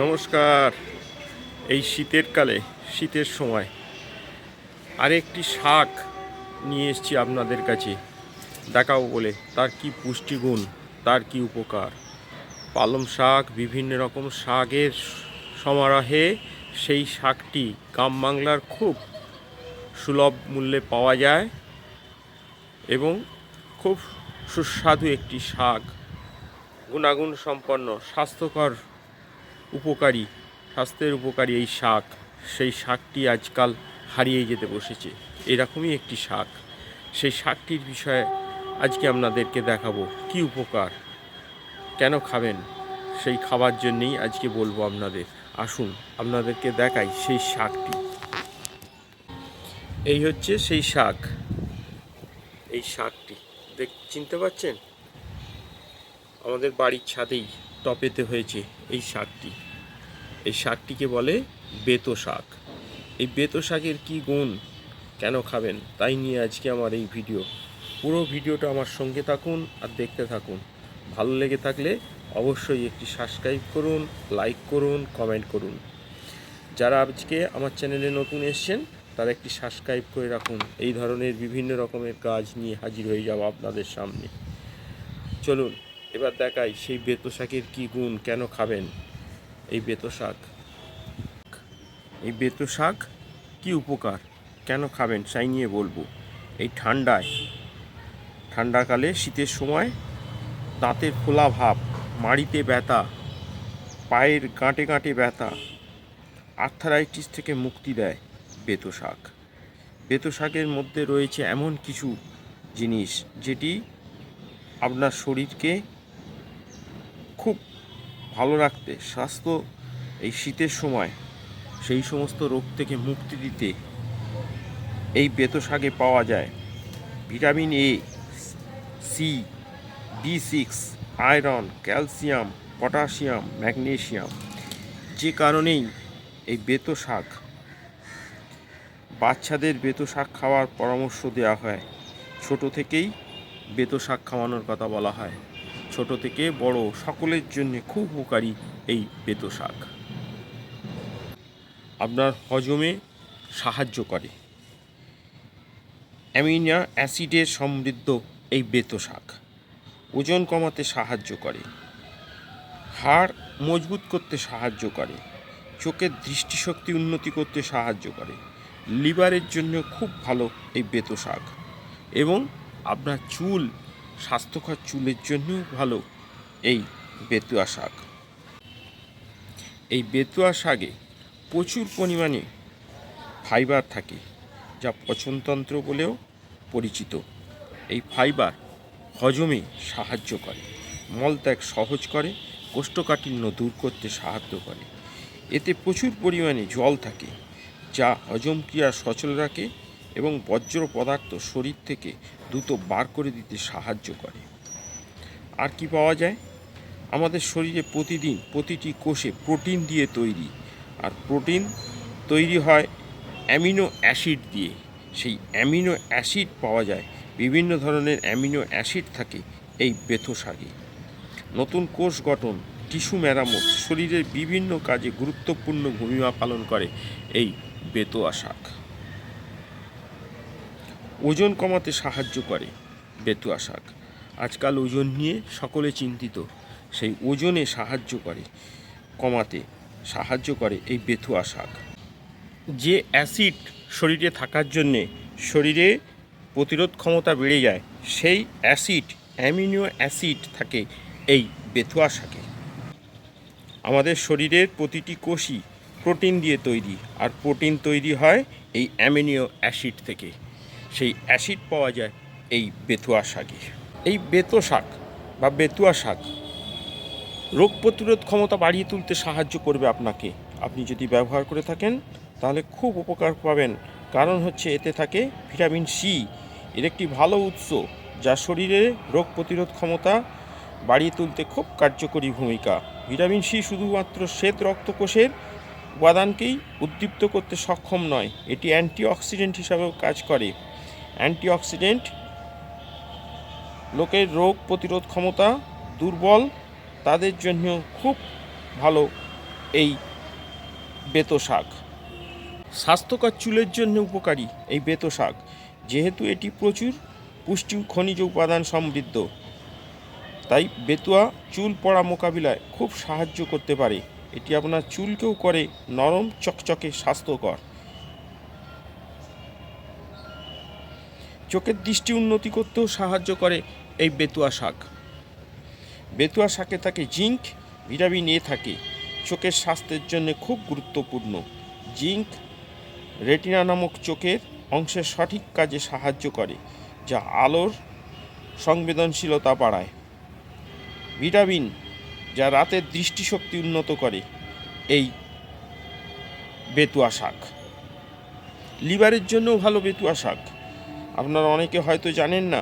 নমস্কার। এই শীতের কালে, শীতের সময় আরেকটি শাক নিয়ে এসেছি আপনাদের কাছে। দেখাবো বলে। তার কি পুষ্টিগুণ, তার কি উপকার? পালং শাক, বিভিন্ন রকম শাকের সমারোহে সেই শাকটি গ্রাম বাংলার খুব সুলভ মূল্যে পাওয়া যায় এবং খুব সুস্বাদু একটি শাক। গুণাগুণ সম্পন্ন, স্বাস্থ্যকর উপকারী, স্বাস্থ্যের উপকারী এই শাক। সেই শাকটি আজকাল হারিয়ে যেতে বসেছে। এরকমই একটি শাক। সেই শাকটির বিষয়ে আজকে আপনাদেরকে দেখাবো। কি উপকার? কেন খাবেন? সেই খাবার জন্যেই আজকে বলব আপনাদের। আসুন, আপনাদেরকে দেখাই সেই শাকটি। এই হচ্ছে সেই শাক। এই শাকটি। দেখ, চিনতে পারছেন? আমাদের বাড়ির ছাদেই টপেতে হয়েছে এই শাকটি। এই শাকটিকে বলে বেতো শাক। এই বেতো শাকের কী গুণ? কেন খাবেন? তাই নিয়ে আজকে আমার এই ভিডিও। পুরো ভিডিওটা আমার সঙ্গে থাকুন আর দেখতে থাকুন। ভালো লেগে থাকলে অবশ্যই একটি সাবস্ক্রাইব করুন লাইক করুন কমেন্ট করুন। যারা আজকে আমার চ্যানেলে নতুন এসছেন, তারা একটি সাবস্ক্রাইব করে রাখুন। এই ধরনের বিভিন্ন রকমের কাজ নিয়ে হাজির হয়ে যাব আপনাদের সামনে। চলুন এবার দেখাই সেই বেতো শাকের কী গুণ, কেন খাবেন এই বেতো শাক? এই বেতো শাক কী উপকার? কেন খাবেন? সেই নিয়ে বলব। এই ঠান্ডায়, ঠান্ডাকালে শীতের সময় দাঁতের ফোলা ভাব, মাড়িতে ব্যথা, পায়ের গাঁটে গাঁটে ব্যথা, আর্থারাইটিস থেকে মুক্তি দেয় বেতো শাক। বেতো শাকের মধ্যে রয়েছে এমন কিছু জিনিস যেটি আপনার শরীরকে ভালো রাখতে, স্বাস্থ্য এই শীতের সময় সেই সমস্ত রোগ থেকে মুক্তি দিতে এই বেতো শাকে পাওয়া যায়। Vitamin A C B six iron calcium potassium magnesium যে কারণেই এই বেতো শাক, বাচ্চাদের বেতো শাক খাওয়ার পরামর্শ দেওয়া হয়। ছোট থেকেই বেতো শাক খাওয়ানোর কথা বলা হয়। ছোট থেকে বড় সকলের জন্য খুব উপকারী এই বেতো শাক। আপনার হজমে সাহায্য করে। অ্যামিনা অ্যাসিডের সমৃদ্ধ এই বেতো শাক। ওজন কমাতে সাহায্য করে। হাড় মজবুত করতে সাহায্য করে। চোখের দৃষ্টিশক্তি উন্নতি করতে সাহায্য করে। লিভারের জন্য খুব ভালো এই বেতো শাক। এবং আপনার চুল স্বাস্থ্যকর চুলের জন্যও ভালো এই বেতুয়া শাক। এই বেতুয়া শাকে প্রচুর পরিমাণে ফাইবার থাকে, যা পচনতন্ত্র বলেও পরিচিত। এই ফাইবার হজমে সাহায্য করে মলত্যাগ সহজ করে, কোষ্ঠকাঠিন্য দূর করতে সাহায্য করে। এতে প্রচুর পরিমাণে জল থাকে, যা হজম ক্রিয়া সচল রাখে এবং বজ্র পদার্থ শরীর থেকে দ্রুত বার করে দিতে সাহায্য করে। আর কি পাওয়া যায়? আমাদের শরীরে প্রতিদিন প্রতিটি কোষে প্রোটিন দিয়ে তৈরি। আর প্রোটিন তৈরি হয় অ্যামিনো অ্যাসিড দিয়ে। সেই অ্যামিনো অ্যাসিড পাওয়া যায়, বিভিন্ন ধরনের অ্যামিনো অ্যাসিড থাকে এই বেথো শাকে। নতুন কোষ গঠন, টিস্যু মেরামত, শরীরের বিভিন্ন কাজে গুরুত্বপূর্ণ ভূমিকা পালন করে এই বেতোয়া শাক। ওজন কমাতে সাহায্য করে বেতুয়া শাক। আজকাল ওজন নিয়ে সকলে চিন্তিত। সেই ওজনে সাহায্য করে, কমাতে সাহায্য করে এই বেতুয়া শাক। যে অ্যাসিড শরীরে থাকার জন্যে শরীরে প্রতিরোধ ক্ষমতা বেড়ে যায়, সেই অ্যাসিড, অ্যামিনো অ্যাসিড থাকে এই বেতুয়া শাকে। আমাদের শরীরের প্রতিটি কোষই প্রোটিন দিয়ে তৈরি, আর প্রোটিন তৈরি হয় এই অ্যামিনিও অ্যাসিড থেকে। সেই অ্যাসিড পাওয়া যায় এই বেতুয়া শাকে। এই বেতো শাক বা বেতুয়া শাক রোগ প্রতিরোধ ক্ষমতা বাড়িয়ে তুলতে সাহায্য করবে আপনাকে। আপনি যদি ব্যবহার করে থাকেন, তাহলে খুব উপকার পাবেন। কারণ হচ্ছে এতে থাকে ভিটামিন সি। এর একটি ভালো উৎস যা শরীরে রোগ প্রতিরোধ ক্ষমতা বাড়িয়ে তুলতে খুব কার্যকরী ভূমিকা। ভিটামিন সি শুধুমাত্র শ্বেত রক্তকোষের উপাদানকেই উদ্দীপ্ত করতে সক্ষম নয়, এটি অ্যান্টিঅক্সিডেন্ট হিসাবেও কাজ করে। অ্যান্টিঅক্সিডেন্ট, লোকের রোগ প্রতিরোধ ক্ষমতা দুর্বল, তাদের জন্য খুব ভালো এই বেতো শাক। স্বাস্থ্যকর চুলের জন্য উপকারী এই বেতো শাক। যেহেতু এটি প্রচুর পুষ্টি খনিজ উপাদান সমৃদ্ধ, তাই বেতুয়া চুল পড়া মোকাবিলায় খুব সাহায্য করতে পারে। এটি আপনার চুলকেও করে নরম, চকচকে, স্বাস্থ্যকর। চোখের দৃষ্টি উন্নতি করতেও সাহায্য করে এই বেতুয়া শাক। বেতুয়া শাকে থাকে জিঙ্ক, ভিটামিন এ থাকে। চোখের স্বাস্থ্যের জন্য খুব গুরুত্বপূর্ণ। জিঙ্ক, রেটিনা নামক চোখের অংশের সঠিক কাজে সাহায্য করে, যা আলোর সংবেদনশীলতা বাড়ায়। ভিটামিন, যা রাতের দৃষ্টিশক্তি উন্নত করে, এই বেতুয়া শাক। লিভারের জন্যও ভালো বেতুয়া শাক। আপনারা অনেকে হয়তো জানেন না,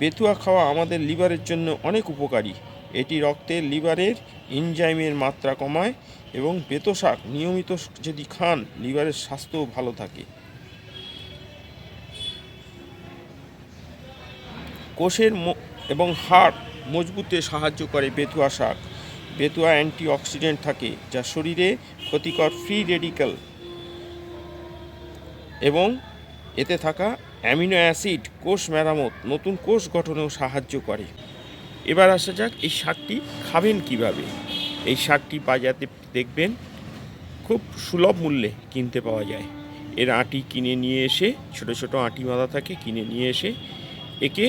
বেতুয়া খাওয়া আমাদের লিভারের জন্য অনেক উপকারী। এটি রক্তের লিভারের এনজাইমের মাত্রা কমায় এবং বেতো শাক নিয়মিত যদি খান, লিভারের স্বাস্থ্যও ভালো থাকে। কোষের এবং হাড় মজবুতে সাহায্য করে বেতুয়া শাক। বেতুয়া অ্যান্টিঅক্সিডেন্ট থাকে যা শরীরে ক্ষতিকর ফ্রি রেডিক্যাল এবং এতে থাকা অ্যামিনো অ্যাসিড কোষ মেরামত নতুন কোষ গঠনেও সাহায্য করে। এবার আসা যাক এই শাকটি খাবেন কীভাবে। এই শাকটি বাজারে দেখবেন খুব সুলভ মূল্যে কিনতে পাওয়া যায়। এর আটি কিনে নিয়ে এসে, ছোট ছোট আটি বাঁধা থাকে, কিনে নিয়ে এসে একে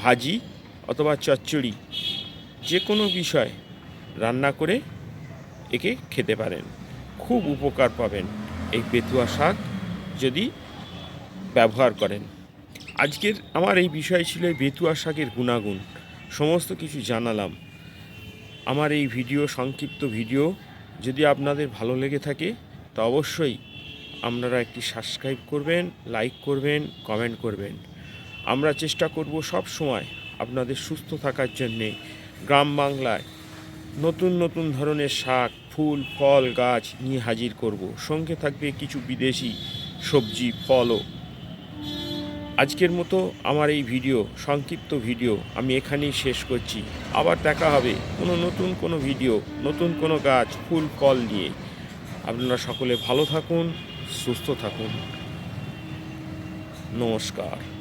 ভাজি অথবা চচ্চড়ি যে কোনো বিষয় রান্না করে একে খেতে পারেন। খুব উপকার পাবেন এই বেতুয়া শাক যদি ব্যবহার করেন। আজকের আমার এই বিষয় ছিল বেতুয়া শাকের গুণাগুণ। সমস্ত কিছু জানালাম। আমার এই ভিডিও, সংক্ষিপ্ত ভিডিও যদি আপনাদের ভালো লেগে থাকে, তো অবশ্যই আপনারা একটি সাবস্ক্রাইব করবেন, লাইক করবেন, কমেন্ট করবেন। আমরা চেষ্টা করব সব সময় আপনাদের সুস্থ থাকার জন্যে গ্রাম বাংলায় নতুন নতুন ধরনের শাক, ফুল, ফল, গাছ নিয়ে হাজির করব। সঙ্গে থাকবে কিছু বিদেশি সবজি, ফলও। আজকের মতো আমার এই ভিডিও, সংক্ষিপ্ত ভিডিও আমি এখানেই শেষ করছি। আবার দেখা হবে কোনো নতুন কোনো ভিডিও, নতুন কোনো গাছ, ফুল, ফল নিয়ে। আপনারা সকলে ভালো থাকুন, সুস্থ থাকুন। নমস্কার।